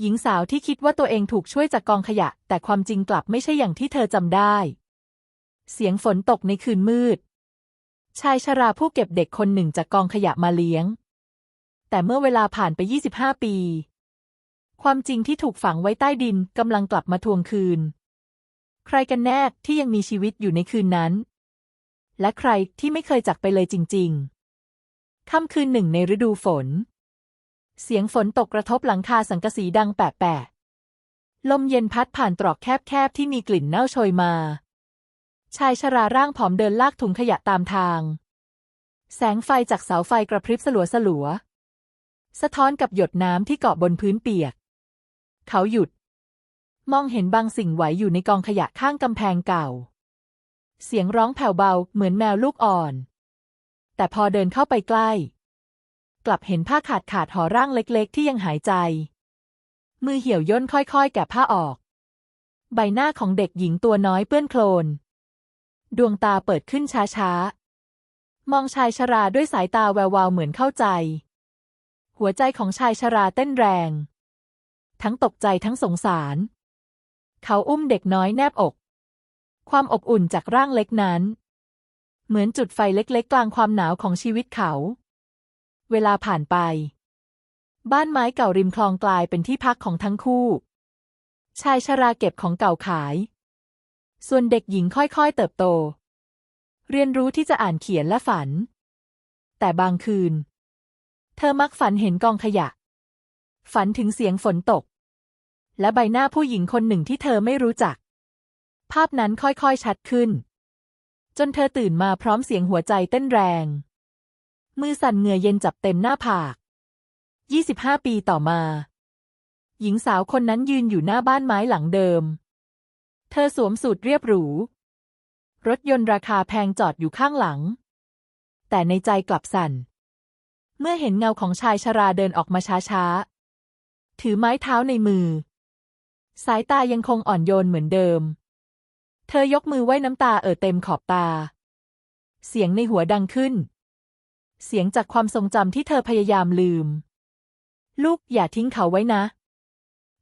หญิงสาวที่คิดว่าตัวเองถูกช่วยจากกองขยะ แต่ความจริงกลับไม่ใช่อย่างที่เธอจำได้ เสียงฝนตกในคืนมืด ชายชราผู้เก็บเด็กคนหนึ่งจากกองขยะมาเลี้ยง แต่เมื่อเวลาผ่านไป 25 ปี ความจริงที่ถูกฝังไว้ใต้ดินกำลังกลับมาทวงคืน ใครกันแน่ที่ยังมีชีวิตอยู่ในคืนนั้น และใครที่ไม่เคยจากไปเลยจริง ๆค่ำคืนหนึ่งในฤดูฝน เสียงฝนตกกระทบหลังคาสังกะสีดังแปะๆลมเย็นพัดผ่านตรอกแคบๆที่มีกลิ่นเน่าโชยมา ชายชราร่างผอมเดินลากถุงขยะตามทาง แสงไฟจากเสาไฟกระพริบสลัวสลัว สะท้อนกับหยดน้ำที่เกาะบนพื้นเปียก เขาหยุด มองเห็นบางสิ่งไหวอยู่ในกองขยะข้างกำแพงเก่า เสียงร้องแผ่วเบาเหมือนแมวลูกอ่อน แต่พอเดินเข้าไปใกล้ กลับเห็นผ้าขาดขาดห่อร่างเล็กๆ ที่ยังหายใจ มือเหี่ยวย่นค่อยๆ แกะผ้าออก ใบหน้าของเด็กหญิงตัวน้อยเปื้อนโคลน ดวงตาเปิดขึ้นช้าๆ มองชายชราด้วยสายตาแวววาวเหมือนเข้าใจ หัวใจของชายชราเต้นแรง ทั้งตกใจทั้งสงสาร เขาอุ้มเด็กน้อยแนบอก ความอบอุ่นจากร่างเล็กนั้น เหมือนจุดไฟเล็กๆ กลางความหนาวของชีวิตเขา เวลาผ่านไป บ้านไม้เก่าริมคลองกลายเป็นที่พักของทั้งคู่ ชายชราเก็บของเก่าขาย ส่วนเด็กหญิงค่อยๆเติบโต เรียนรู้ที่จะอ่านเขียนและฝัน แต่บางคืน เธอมักฝันเห็นกองขยะ ฝันถึงเสียงฝนตก และใบหน้าผู้หญิงคนหนึ่งที่เธอไม่รู้จัก ภาพนั้นค่อยๆชัดขึ้น จนเธอตื่นมาพร้อมเสียงหัวใจเต้นแรง มือสั่นเหงื่อเย็นจับเต็มหน้าผาก 25 ปีต่อมา หญิงสาวคนนั้นยืนอยู่หน้าบ้านไม้หลังเดิม เธอสวมสูทเรียบหรู รถยนต์ราคาแพงจอดอยู่ข้างหลัง แต่ในใจกลับสั่น เมื่อเห็นเงาของชายชราเดินออกมาช้าๆ ถือไม้เท้าในมือ สายตายังคงอ่อนโยนเหมือนเดิม เธอยกมือไหว้น้ำตาเอ่อเต็มขอบตา เสียงในหัวดังขึ้น เสียงจากความทรงจำที่เธอพยายามลืม ลูกอย่าทิ้งเขาไว้นะ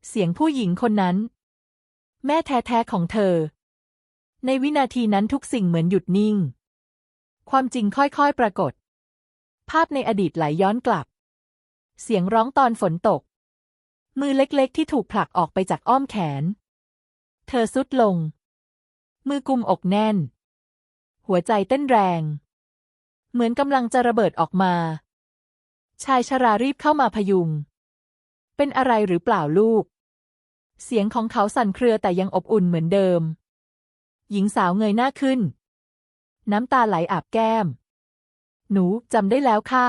เสียงผู้หญิงคนนั้น แม่แท้ๆของเธอ ในวินาทีนั้นทุกสิ่งเหมือนหยุดนิ่ง ความจริงค่อยๆปรากฏ ภาพในอดีตไหลย้อนกลับ เสียงร้องตอนฝนตก มือเล็กๆที่ถูกผลักออกไปจากอ้อมแขน เธอสุดลง มือกุมอกแน่น หัวใจเต้นแรง เหมือนกำลังจะระเบิดออกมา ชายชรารีบเข้ามาพยุง เป็นอะไรหรือเปล่าลูก เสียงของเขาสั่นเครือแต่ยังอบอุ่นเหมือนเดิม หญิงสาวเงยหน้าขึ้น น้ำตาไหลอาบแก้ม หนูจำได้แล้วค่ะ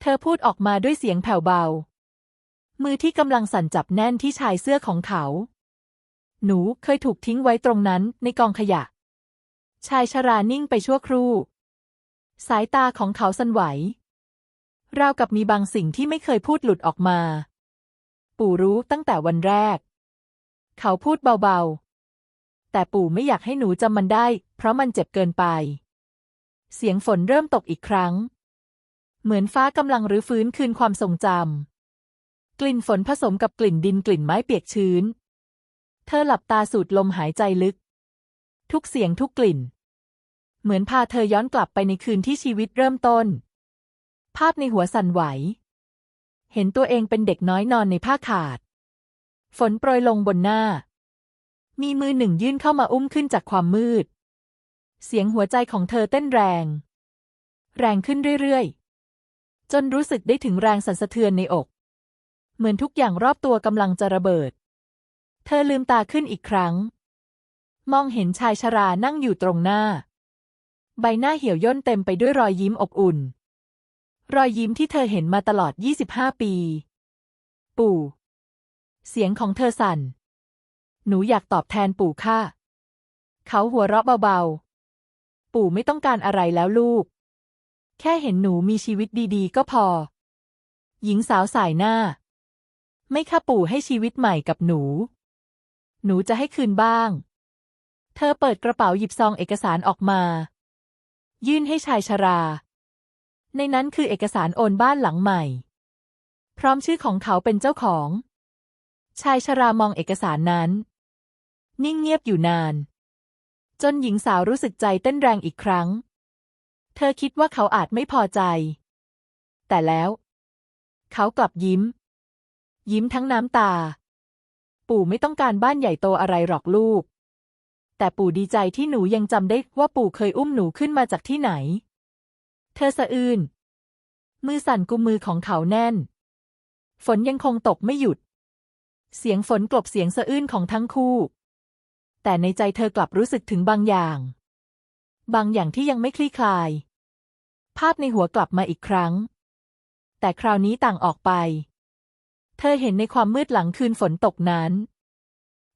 เธอพูดออกมาด้วยเสียงแผ่วเบา มือที่กำลังสั่นจับแน่นที่ชายเสื้อของเขา หนูเคยถูกทิ้งไว้ตรงนั้นในกองขยะชายชรานิ่งไปชั่วครู่ สายตาของเขาสั่นไหว ราวกับมีบางสิ่งที่ไม่เคยพูดหลุดออกมา ปู่รู้ตั้งแต่วันแรก เขาพูดเบาๆ แต่ปู่ไม่อยากให้หนูจำมันได้ เพราะมันเจ็บเกินไป เสียงฝนเริ่มตกอีกครั้ง เหมือนฟ้ากำลังรื้อฟื้นคืนความทรงจำ กลิ่นฝนผสมกับกลิ่นดินกลิ่นไม้เปียกชื้น เธอหลับตาสูดลมหายใจลึก ทุกเสียงทุกกลิ่น เหมือนพาเธอย้อนกลับไปในคืนที่ชีวิตเริ่มต้น ภาพในหัวสั่นไหว เห็นตัวเองเป็นเด็กน้อยนอนในผ้าขาด ฝนโปรยลงบนหน้า มีมือหนึ่งยื่นเข้ามาอุ้มขึ้นจากความมืด เสียงหัวใจของเธอเต้นแรง แรงขึ้นเรื่อยๆ จนรู้สึกได้ถึงแรงสั่นสะเทือนในอก เหมือนทุกอย่างรอบตัวกำลังจะระเบิด เธอลืมตาขึ้นอีกครั้ง มองเห็นชายชรานั่งอยู่ตรงหน้า ใบหน้าเหี่ยวย่นเต็มไปด้วยรอยยิ้มอบอุ่น รอยยิ้มที่เธอเห็นมาตลอด 25 ปี ปู่ เสียงของเธอสั่น หนูอยากตอบแทนปู่ค่ะ เขาหัวเราะเบาๆ ปู่ไม่ต้องการอะไรแล้วลูก แค่เห็นหนูมีชีวิตดีๆ ก็พอ หญิงสาวสายหน้า ไม่ค่ะปู่ให้ชีวิตใหม่กับหนู หนูจะให้คืนบ้าง เธอเปิดกระเป๋าหยิบซองเอกสารออกมา ยื่นให้ชายชรา ในนั้นคือเอกสารโอนบ้านหลังใหม่ พร้อมชื่อของเขาเป็นเจ้าของ ชายชรามองเอกสารนั้น นิ่งเงียบอยู่นาน จนหญิงสาวรู้สึกใจเต้นแรงอีกครั้ง เธอคิดว่าเขาอาจไม่พอใจ แต่แล้ว เขากลับยิ้ม ยิ้มทั้งน้ำตา ปู่ไม่ต้องการบ้านใหญ่โตอะไรหรอกลูก แต่ปู่ดีใจที่หนูยังจำได้ว่าปู่เคยอุ้มหนูขึ้นมาจากที่ไหน เธอสะอื้นมือสั่นกุมมือของเขาแน่น ฝนยังคงตกไม่หยุด เสียงฝนกลบเสียงสะอื้นของทั้งคู่ แต่ในใจเธอกลับรู้สึกถึงบางอย่าง บางอย่างที่ยังไม่คลี่คลาย ภาพในหัวกลับมาอีกครั้ง แต่คราวนี้ต่างออกไป เธอเห็นในความมืดหลังคืนฝนตกนั้น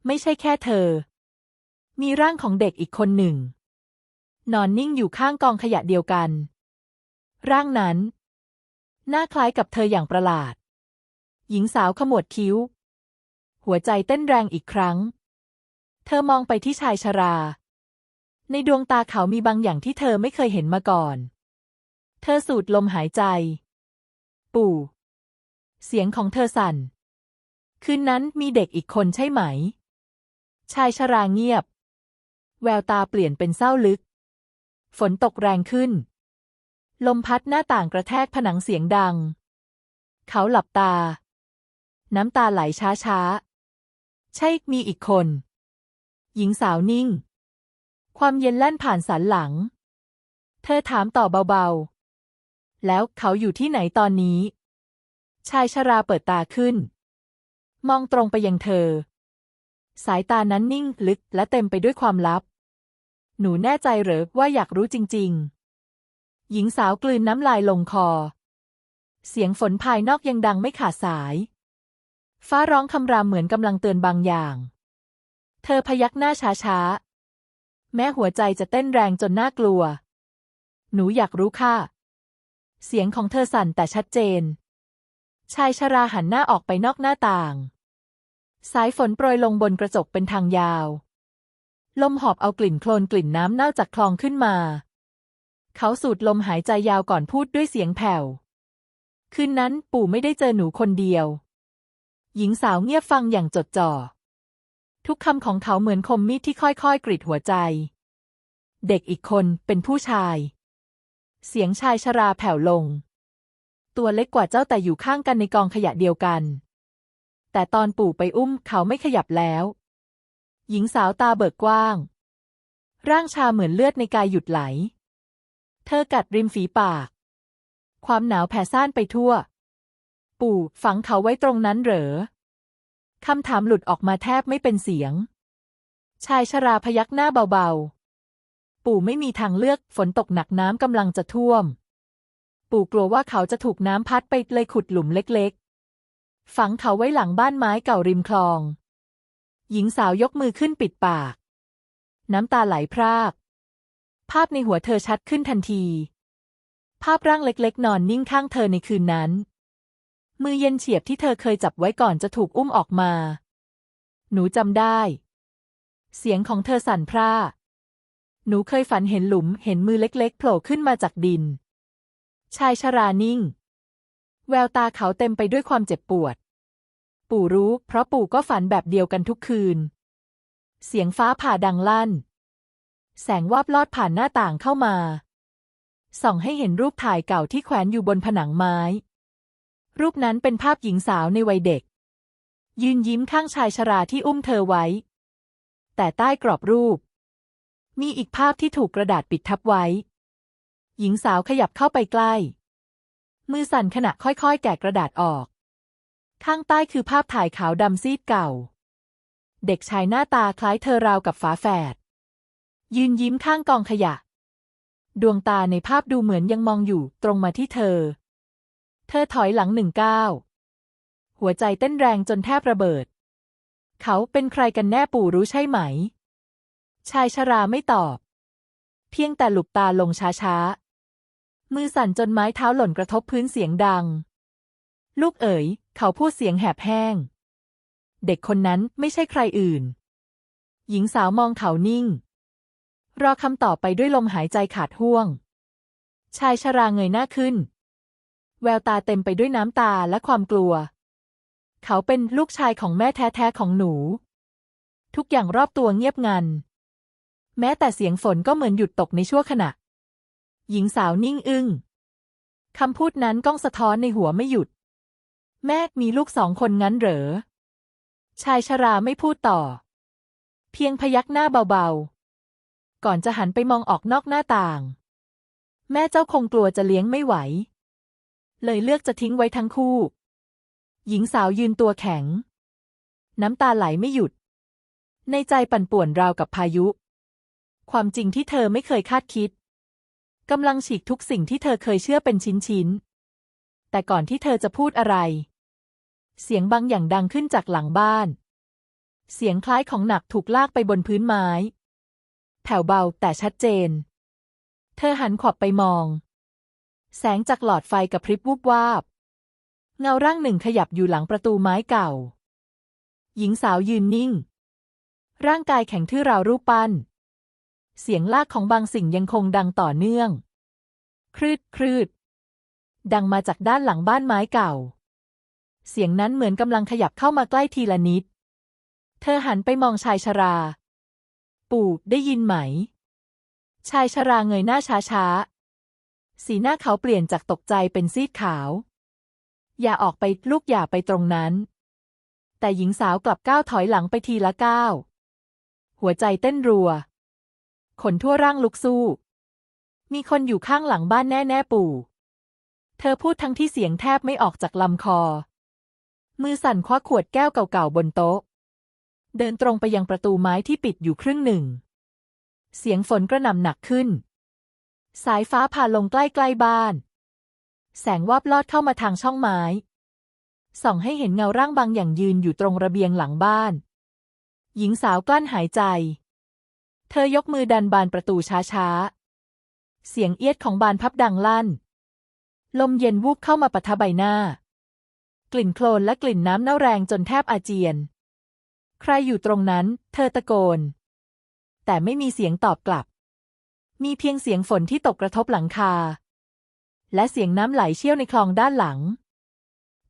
ไม่ใช่แค่เธอ มีร่างของเด็กอีกคนหนึ่ง นอนนิ่งอยู่ข้างกองขยะเดียวกัน ร่างนั้น หน้าคล้ายกับเธออย่างประหลาด หญิงสาวขมวดคิ้ว หัวใจเต้นแรงอีกครั้ง เธอมองไปที่ชายชรา ในดวงตาเขามีบางอย่างที่เธอไม่เคยเห็นมาก่อน เธอสูดลมหายใจ ปู่ เสียงของเธอสั่น คืนนั้นมีเด็กอีกคนใช่ไหมชายชราเงียบ แววตาเปลี่ยนเป็นเศร้าลึก ฝนตกแรงขึ้น ลมพัดหน้าต่างกระแทกผนังเสียงดัง เขาหลับตา น้ำตาไหลช้าๆใช่มีอีกคน หญิงสาวนิ่ง ความเย็นแล่นผ่านสันหลัง เธอถามต่อเบาๆ แล้วเขาอยู่ที่ไหนตอนนี้ ชายชราเปิดตาขึ้น มองตรงไปยังเธอสายตานั้นนิ่งลึกและเต็มไปด้วยความลับ หนูแน่ใจหรือว่าอยากรู้จริง ๆ หญิงสาวกลืนน้ำลายลงคอ เสียงฝนภายนอกยังดังไม่ขาดสาย ฟ้าร้องคำรามเหมือนกำลังเตือนบางอย่าง เธอพยักหน้าช้าๆ แม้หัวใจจะเต้นแรงจนน่ากลัว หนูอยากรู้ค่ะ เสียงของเธอสั่นแต่ชัดเจน ชายชราหันหน้าออกไปนอกหน้าต่าง สายฝนโปรยลงบนกระจกเป็นทางยาว ลมหอบเอากลิ่นโคลนกลิ่นน้ำเน่าจากคลองขึ้นมา เขาสูดลมหายใจยาวก่อนพูดด้วยเสียงแผ่ว คืนนั้นปู่ไม่ได้เจอหนูคนเดียว หญิงสาวเงียบฟังอย่างจดจ่อ ทุกคำของเขาเหมือนคมมีดที่ค่อยๆ กรีดหัวใจ เด็กอีกคนเป็นผู้ชาย เสียงชายชราแผ่วลง ตัวเล็กกว่าเจ้าแต่อยู่ข้างกันในกองขยะเดียวกัน แต่ตอนปู่ไปอุ้มเขาไม่ขยับแล้ว หญิงสาวตาเบิกกว้าง ร่างชาเหมือนเลือดในกายหยุดไหล เธอกัดริมฝีปาก ความหนาวแผ่ซ่านไปทั่ว ปู่ฝังเขาไว้ตรงนั้นเหรอคำถามหลุดออกมาแทบไม่เป็นเสียง ชายชราพยักหน้าเบาๆ ปู่ไม่มีทางเลือกฝนตกหนักน้ำกำลังจะท่วม ปู่กลัวว่าเขาจะถูกน้ำพัดไปเลยขุดหลุมเล็กๆ ฝังเขาไว้หลังบ้านไม้เก่าริมคลอง หญิงสาวยกมือขึ้นปิดปาก น้ำตาไหลพราก ภาพในหัวเธอชัดขึ้นทันที ภาพร่างเล็กๆ นอนนิ่งข้างเธอในคืนนั้น มือเย็นเฉียบที่เธอเคยจับไว้ก่อนจะถูกอุ้มออกมา หนูจำได้ เสียงของเธอสั่นพร่า หนูเคยฝันเห็นหลุมเห็นมือเล็กๆโผล่ขึ้นมาจากดิน ชายชรานิ่ง แววตาเขาเต็มไปด้วยความเจ็บปวด ปู่รู้ เพราะปู่ก็ฝันแบบเดียวกันทุกคืน เสียงฟ้าผ่าดังลั่น แสงวาบลอดผ่านหน้าต่างเข้ามา ส่องให้เห็นรูปถ่ายเก่าที่แขวนอยู่บนผนังไม้ รูปนั้นเป็นภาพหญิงสาวในวัยเด็ก ยืนยิ้มข้างชายชราที่อุ้มเธอไว้ แต่ใต้กรอบรูป มีอีกภาพที่ถูกกระดาษปิดทับไว้ หญิงสาวขยับเข้าไปใกล้ มือสั่นขณะค่อยๆ แกะกระดาษออก ข้างใต้คือภาพถ่ายขาวดำซีดเก่า เด็กชายหน้าตาคล้ายเธอราวกับฝาแฝด ยืนยิ้มข้างกองขยะ ดวงตาในภาพดูเหมือนยังมองอยู่ตรงมาที่เธอ เธอถอยหลังหนึ่งก้าวหัวใจเต้นแรงจนแทบระเบิด เขาเป็นใครกันแน่ปู่รู้ใช่ไหม ชายชราไม่ตอบ เพียงแต่หลุบตาลงช้าๆมือสั่นจนไม้เท้าหล่นกระทบพื้นเสียงดัง ลูกเอ๋ย เขาพูดเสียงแหบแห้ง เด็กคนนั้นไม่ใช่ใครอื่น หญิงสาวมองเขานิ่ง รอคำตอบไปด้วยลมหายใจขาดห่วง ชายชราเงยหน้าขึ้น แววตาเต็มไปด้วยน้ำตาและความกลัว เขาเป็นลูกชายของแม่แท้ๆของหนู ทุกอย่างรอบตัวเงียบงัน แม้แต่เสียงฝนก็เหมือนหยุดตกในชั่วขณะ หญิงสาวนิ่งอึ้งคำพูดนั้นก้องสะท้อนในหัวไม่หยุด แม่มีลูกสองคนงั้นเหรอ ชายชราไม่พูดต่อ เพียงพยักหน้าเบาๆ ก่อนจะหันไปมองออกนอกหน้าต่าง แม่เจ้าคงกลัวจะเลี้ยงไม่ไหว เลยเลือกจะทิ้งไว้ทั้งคู่ หญิงสาวยืนตัวแข็ง น้ำตาไหลไม่หยุด ในใจปั่นป่วนราวกับพายุ ความจริงที่เธอไม่เคยคาดคิดกำลังฉีกทุกสิ่งที่เธอเคยเชื่อเป็นชิ้นๆ แต่ก่อนที่เธอจะพูดอะไร เสียงบางอย่างดังขึ้นจากหลังบ้าน เสียงคล้ายของหนักถูกลากไปบนพื้นไม้ แผ่วเบาแต่ชัดเจน เธอหันขวับไปมอง แสงจากหลอดไฟกระพริบวูบวาบ เงาร่างหนึ่งขยับอยู่หลังประตูไม้เก่า หญิงสาวยืนนิ่ง ร่างกายแข็งทื่อราวรูปปั้น เสียงลากของบางสิ่งยังคงดังต่อเนื่อง ครืดครืดดังมาจากด้านหลังบ้านไม้เก่า เสียงนั้นเหมือนกำลังขยับเข้ามาใกล้ทีละนิด เธอหันไปมองชายชรา ปู่ได้ยินไหม ชายชราเงยหน้าช้าช้าๆ สีหน้าเขาเปลี่ยนจากตกใจเป็นซีดขาว อย่าออกไปลูกอย่าไปตรงนั้น แต่หญิงสาวกลับก้าวถอยหลังไปทีละก้าว หัวใจเต้นรัว ขนทั่วร่างลุกสู้ มีคนอยู่ข้างหลังบ้านแน่ ๆ ปู่ เธอพูดทั้งที่เสียงแทบไม่ออกจากลำคอ มือสั่นคว้าขวดแก้วเก่าๆบนโต๊ะ เดินตรงไปยังประตูไม้ที่ปิดอยู่ครึ่งหนึ่ง เสียงฝนกระหน่ำหนักขึ้น สายฟ้าผ่าลงใกล้ๆบ้าน แสงวาบลอดเข้ามาทางช่องไม้ ส่องให้เห็นเงาร่างบางอย่างยืนอยู่ตรงระเบียงหลังบ้าน หญิงสาวกลั้นหายใจ เธอยกมือดันบานประตูช้าๆ เสียงเอียดของบานพับดังลั่น ลมเย็นวูบเข้ามาปะทะใบหน้า กลิ่นโคลนและกลิ่นน้ำเน่าแรงจนแทบอาเจียน ใครอยู่ตรงนั้น เธอตะโกน แต่ไม่มีเสียงตอบกลับ มีเพียงเสียงฝนที่ตกกระทบหลังคา และเสียงน้ำไหลเชี่ยวในคลองด้านหลัง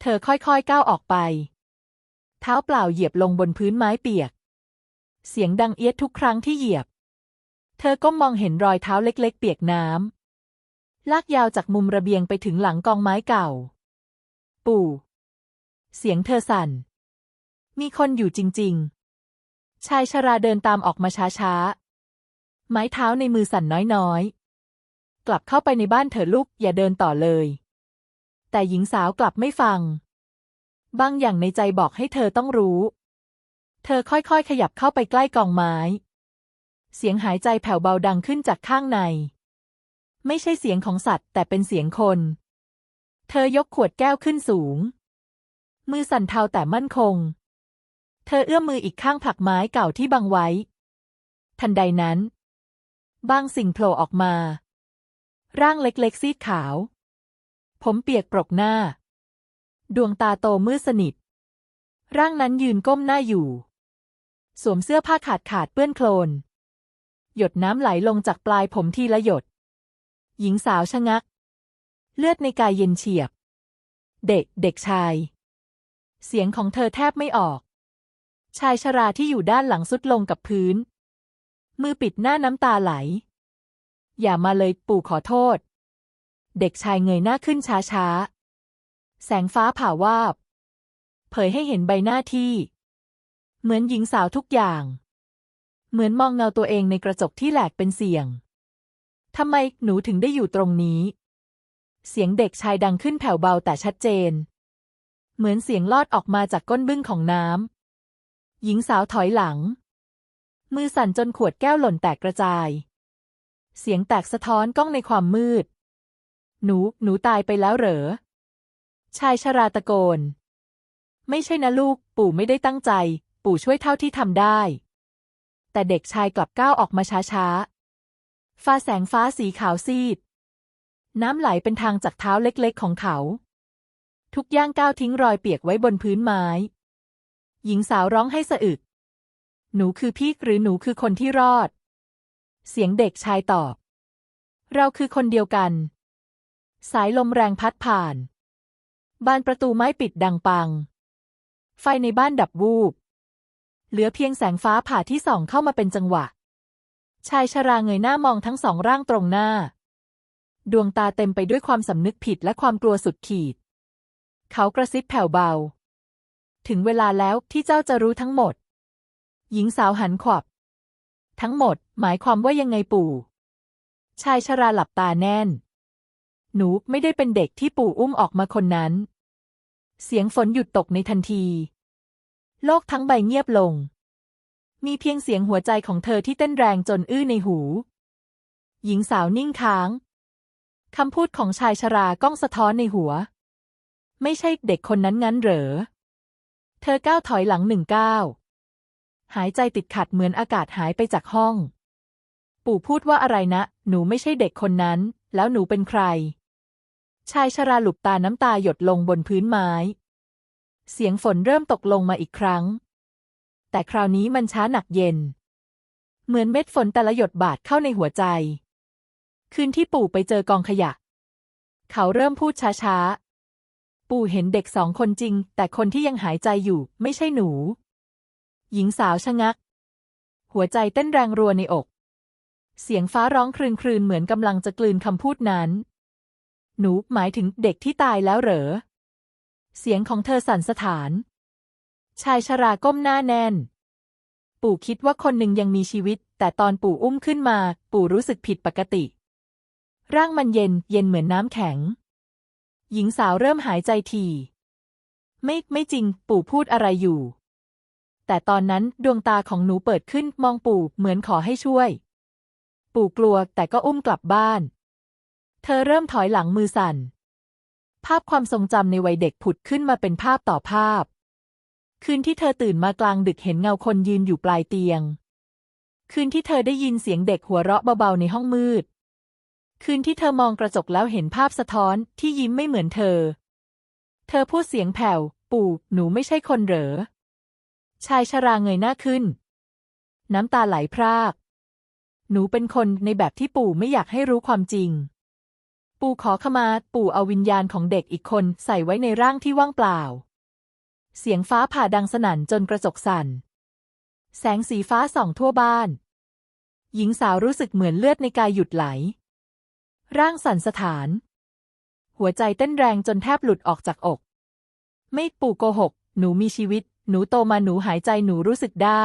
เธอค่อยๆก้าวออกไป เท้าเปล่าเหยียบลงบนพื้นไม้เปียก เสียงดังเอียดทุกครั้งที่เหยียบ เธอก็มองเห็นรอยเท้าเล็ก ๆ เปียกน้ำลากยาวจากมุมระเบียงไปถึงหลังกองไม้เก่า ปู่ เสียงเธอสั่น มีคนอยู่จริง ๆ ชายชราเดินตามออกมาช้าๆ ไม้เท้าในมือสั่นน้อยๆ กลับเข้าไปในบ้านเถอะลูกอย่าเดินต่อเลย แต่หญิงสาวกลับไม่ฟัง บางอย่างในใจบอกให้เธอต้องรู้ เธอค่อยๆ ขยับเข้าไปใกล้กองไม้ เสียงหายใจแผ่วเบาดังขึ้นจากข้างใน ไม่ใช่เสียงของสัตว์แต่เป็นเสียงคน เธอยกขวดแก้วขึ้นสูง มือสั่นเทาแต่มั่นคง เธอเอื้อมมืออีกข้างผลักไม้เก่าที่บังไว้ ทันใดนั้น บางสิ่งโผล่ออกมา ร่างเล็กๆ ซีดขาว ผมเปียกปรกหน้า ดวงตาโตมืดสนิท ร่างนั้นยืนก้มหน้าอยู่ สวมเสื้อผ้าขาดขาดเปื้อนโคลน หยดน้ำไหลลงจากปลายผมทีละหยด หญิงสาวชะงัก เลือดในกายเย็นเฉียบ เด็ก เด็กชาย เสียงของเธอแทบไม่ออก ชายชราที่อยู่ด้านหลังสุดลงกับพื้น มือปิดหน้าน้ำตาไหล อย่ามาเลยปู่ขอโทษ เด็กชายเงยหน้าขึ้นช้าๆ แสงฟ้าผ่าวาบ เผยให้เห็นใบหน้าที่ เหมือนหญิงสาวทุกอย่าง เหมือนมองเงาตัวเองในกระจกที่แหลกเป็นเสียงทำไมหนูถึงได้อยู่ตรงนี้ เสียงเด็กชายดังขึ้นแผ่วเบาแต่ชัดเจน เหมือนเสียงลอดออกมาจากก้นบึ้งของน้ำ หญิงสาวถอยหลัง มือสั่นจนขวดแก้วหล่นแตกกระจาย เสียงแตกสะท้อนก้องในความมืด หนู หนูตายไปแล้วเหรอ ชายชราตะโกน ไม่ใช่นะลูก ปู่ไม่ได้ตั้งใจ ปู่ช่วยเท่าที่ทำได้ แต่เด็กชายกลับก้าวออกมาช้าๆ ฟ้าแสงฟ้าสีขาวซีด น้ำไหลเป็นทางจากเท้าเล็กๆของเขา ทุกย่างก้าวทิ้งรอยเปียกไว้บนพื้นไม้ หญิงสาวร้องให้สะอึก หนูคือพี่หรือหนูคือคนที่รอด เสียงเด็กชายตอบ เราคือคนเดียวกัน สายลมแรงพัดผ่าน บานประตูไม้ปิดดังปัง ไฟในบ้านดับวูบ เหลือเพียงแสงฟ้าผ่าที่ส่องเข้ามาเป็นจังหวะ ชายชราเงยหน้ามองทั้งสองร่างตรงหน้า ดวงตาเต็มไปด้วยความสำนึกผิดและความกลัวสุดขีด เขากระซิบแผ่วเบา ถึงเวลาแล้วที่เจ้าจะรู้ทั้งหมด หญิงสาวหันขวับ ทั้งหมด หมายความว่ายังไงปู่ ชายชราหลับตาแน่น หนูไม่ได้เป็นเด็กที่ปู่อุ้มออกมาคนนั้น เสียงฝนหยุดตกในทันที โลกทั้งใบเงียบลง มีเพียงเสียงหัวใจของเธอที่เต้นแรงจนอื้อในหู หญิงสาวนิ่งค้างคำพูดของชายชราก้องสะท้อนในหัว ไม่ใช่เด็กคนนั้นงั้นเหรอ เธอก้าวถอยหลังหนึ่งก้าว หายใจติดขัดเหมือนอากาศหายไปจากห้อง ปู่พูดว่าอะไรนะ หนูไม่ใช่เด็กคนนั้น แล้วหนูเป็นใคร ชายชราหลุบตาน้ำตาหยดลงบนพื้นไม้ เสียงฝนเริ่มตกลงมาอีกครั้ง แต่คราวนี้มันช้าหนักเย็น เหมือนเม็ดฝนแต่ละหยดบาดเข้าในหัวใจ คืนที่ปู่ไปเจอกองขยะ เขาเริ่มพูดช้าๆ ปู่เห็นเด็กสองคนจริง แต่คนที่ยังหายใจอยู่ไม่ใช่หนู หญิงสาวชะงัก หัวใจเต้นแรงรัวในอก เสียงฟ้าร้องครืนครืนๆเหมือนกำลังจะกลืนคำพูดนั้น หนูหมายถึงเด็กที่ตายแล้วเหรอ เสียงของเธอสั่นสะท้าน ชายชราก้มหน้าแน่น ปู่คิดว่าคนหนึ่งยังมีชีวิต แต่ตอนปู่อุ้มขึ้นมา ปู่รู้สึกผิดปกติ ร่างมันเย็น เย็นเหมือนน้ำแข็ง หญิงสาวเริ่มหายใจทีไม่ไม่จริง ปู่พูดอะไรอยู่ แต่ตอนนั้นดวงตาของหนูเปิดขึ้นมองปู่เหมือนขอให้ช่วย ปู่กลัวแต่ก็อุ้มกลับบ้าน เธอเริ่มถอยหลังมือสั่น ภาพความทรงจำในวัยเด็กผุดขึ้นมาเป็นภาพต่อภาพ คืนที่เธอตื่นมากลางดึกเห็นเงาคนยืนอยู่ปลายเตียง คืนที่เธอได้ยินเสียงเด็กหัวเราะเบาๆในห้องมืด คืนที่เธอมองกระจกแล้วเห็นภาพสะท้อนที่ยิ้มไม่เหมือนเธอ เธอพูดเสียงแผ่ว ปู่ หนูไม่ใช่คนเหรอ ชายชราเงยหน้าขึ้น น้ำตาไหลพราก หนูเป็นคนในแบบที่ปู่ไม่อยากให้รู้ความจริง ปู่ขอขมาปู่เอาวิญญาณของเด็กอีกคนใส่ไว้ในร่างที่ว่างเปล่า เสียงฟ้าผ่าดังสนั่นจนกระจกสั่น แสงสีฟ้าส่องทั่วบ้าน หญิงสาวรู้สึกเหมือนเลือดในกายหยุดไหล ร่างสั่นสะท้าน หัวใจเต้นแรงจนแทบหลุดออกจากอก ไม่ปู่โกหก หนูมีชีวิต หนูโตมาหนูหายใจหนูรู้สึกได้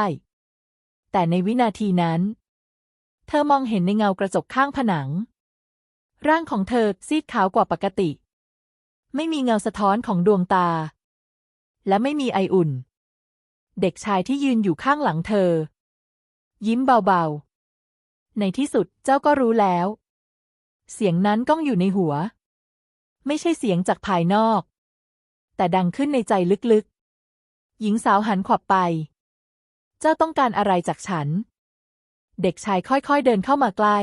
แต่ในวินาทีนั้น เธอมองเห็นในเงากระจกข้างผนัง ร่างของเธอซีดขาวกว่าปกติ ไม่มีเงาสะท้อนของดวงตา และไม่มีไออุ่น เด็กชายที่ยืนอยู่ข้างหลังเธอ ยิ้มเบาๆ ในที่สุดเจ้าก็รู้แล้ว เสียงนั้นก้องอยู่ในหัว ไม่ใช่เสียงจากภายนอก แต่ดังขึ้นในใจลึกๆ หญิงสาวหันขวับไป เจ้าต้องการอะไรจากฉัน เด็กชายค่อยๆเดินเข้ามาใกล้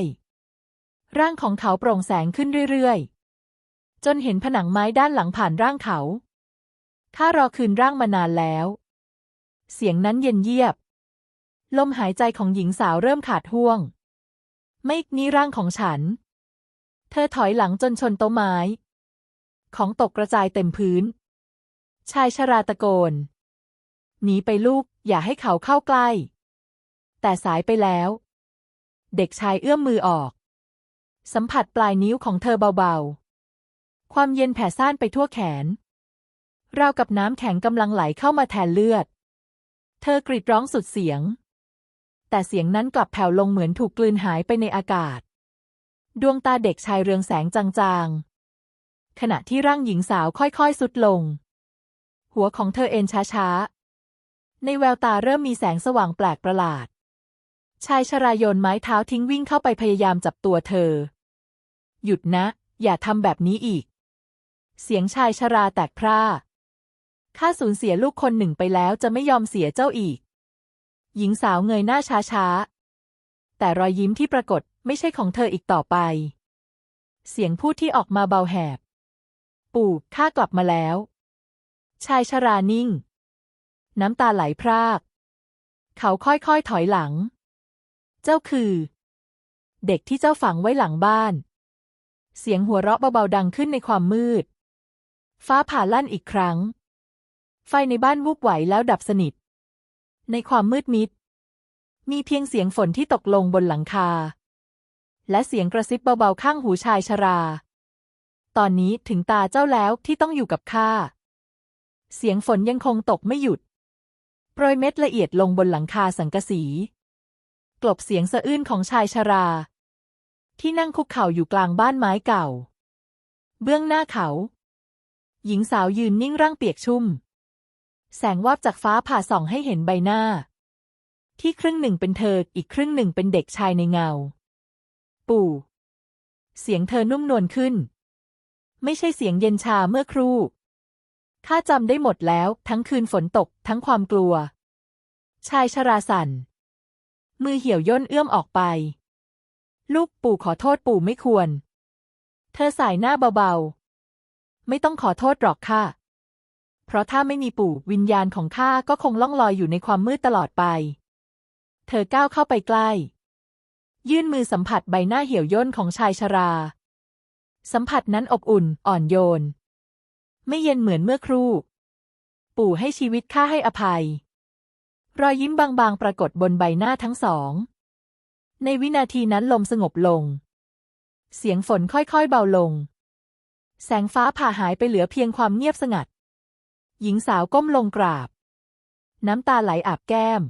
ร่างของเขาโปร่งแสงขึ้นเรื่อยๆ จนเห็นผนังไม้ด้านหลังผ่านร่างเขาข้ารอคืนร่างมานานแล้ว เสียงนั้นเย็นเยียบ ลมหายใจของหญิงสาวเริ่มขาดห่วง ไม่นี่ร่างของฉัน เธอถอยหลังจนชนโต๊ะไม้ ของตกกระจายเต็มพื้น ชายชราตะโกน หนีไปลูก อย่าให้เขาเข้าใกล้ แต่สายไปแล้ว เด็กชายเอื้อมมือออก สัมผัสปลายนิ้วของเธอเบาๆ ความเย็นแผ่ซ่านไปทั่วแขน ราวกับน้ำแข็งกำลังไหลเข้ามาแทนเลือด เธอกรีดร้องสุดเสียง แต่เสียงนั้นกลับแผ่วลงเหมือนถูกกลืนหายไปในอากาศ ดวงตาเด็กชายเรืองแสงจางๆ ขณะที่ร่างหญิงสาวค่อยๆสุดลง หัวของเธอเอ็นช้าๆ ในแววตาเริ่มมีแสงสว่างแปลกประหลาด ชายชราโยนไม้เท้าทิ้งวิ่งเข้าไปพยายามจับตัวเธอ หยุดนะ อย่าทำแบบนี้อีก เสียงชายชราแตกพร่าข้าสูญเสียลูกคนหนึ่งไปแล้วจะไม่ยอมเสียเจ้าอีก หญิงสาวเงยหน้าช้าๆ แต่รอยยิ้มที่ปรากฏไม่ใช่ของเธออีกต่อไป เสียงพูดที่ออกมาเบาแหบ ปู่ข้ากลับมาแล้ว ชายชรานิ่ง น้ำตาไหลพราก เขาค่อยๆถอยหลัง เจ้าคือ เด็กที่เจ้าฝังไว้หลังบ้าน เสียงหัวเราะเบาๆดังขึ้นในความมืด ฟ้าผ่าลั่นอีกครั้ง ไฟในบ้านวูบไหวแล้วดับสนิท ในความมืดมิด มีเพียงเสียงฝนที่ตกลงบนหลังคา และเสียงกระซิบเบาๆข้างหูชายชรา ตอนนี้ถึงตาเจ้าแล้วที่ต้องอยู่กับข้า เสียงฝนยังคงตกไม่หยุด โปรยเม็ดละเอียดลงบนหลังคาสังกะสี กลบเสียงสะอื้นของชายชรา ที่นั่งคุกเข่าอยู่กลางบ้านไม้เก่า เบื้องหน้าเขา หญิงสาวยืนนิ่งร่างเปียกชุ่ม แสงวาบจากฟ้าผ่าส่องให้เห็นใบหน้า ที่ครึ่งหนึ่งเป็นเธออีกครึ่งหนึ่งเป็นเด็กชายในเงา ปู่ เสียงเธอนุ่มนวลขึ้น ไม่ใช่เสียงเย็นชาเมื่อครู่ข้าจำได้หมดแล้ว ทั้งคืนฝนตก ทั้งความกลัว ชายชราสันมือเหี่ยวย่นเอื้อมออกไป ลูกปู่ขอโทษปู่ไม่ควร เธอสายหน้าเบาๆ ไม่ต้องขอโทษหรอกค่ะ เพราะถ้าไม่มีปู่วิญญาณของข้าก็คงล่องลอยอยู่ในความมืดตลอดไป เธอก้าวเข้าไปใกล้ ยื่นมือสัมผัสใบหน้าเหี่ยวย่นของชายชรา สัมผัสนั้นอบอุ่น อ่อนโยน ไม่เย็นเหมือนเมื่อครู่ ปู่ให้ชีวิตข้าให้อภัย รอยยิ้มบางๆ ปรากฏบนใบหน้าทั้งสอง ในวินาทีนั้นลมสงบลง เสียงฝนค่อยๆเบาลง แสงฟ้าผ่าหายไปเหลือเพียงความเงียบสงัด หญิงสาวก้มลงกราบ น้ำตาไหลอาบแก้ม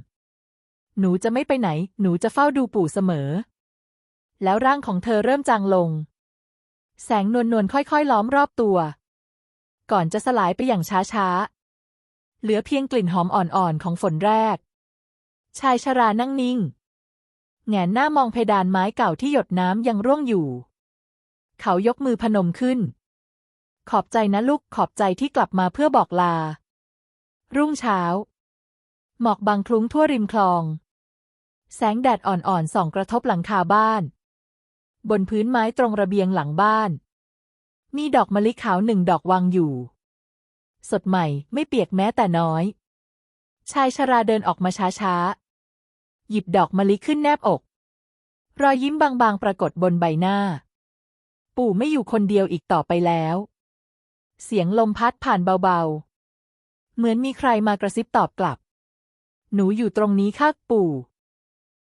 หนูจะไม่ไปไหน หนูจะเฝ้าดูปู่เสมอ แล้วร่างของเธอเริ่มจางลง แสงนวลนวลๆค่อยๆ ล้อมรอบตัว ก่อนจะสลายไปอย่างช้าๆ เหลือเพียงกลิ่นหอมอ่อนๆ ของฝนแรก ชายชรานั่งนิ่งแหงนหน้ามองเพดานไม้เก่าที่หยดน้ำยังร่วงอยู่ เขายกมือพนมขึ้น ขอบใจนะลูก ขอบใจที่กลับมาเพื่อบอกลา รุ่งเช้า หมอกบางคลุ้งทั่วริมคลอง แสงแดดอ่อนๆส่องกระทบหลังคาบ้าน บนพื้นไม้ตรงระเบียงหลังบ้าน มีดอกมะลิขาวหนึ่งดอกวางอยู่ สดใหม่ไม่เปียกแม้แต่น้อย ชายชราเดินออกมาช้าๆ หยิบดอกมะลิขึ้นแนบอก รอยยิ้มบางๆ ปรากฏบนใบหน้า ปู่ไม่อยู่คนเดียวอีกต่อไปแล้ว เสียงลมพัดผ่านเบาๆ เหมือนมีใครมากระซิบตอบกลับ หนูอยู่ตรงนี้ค่ะปู่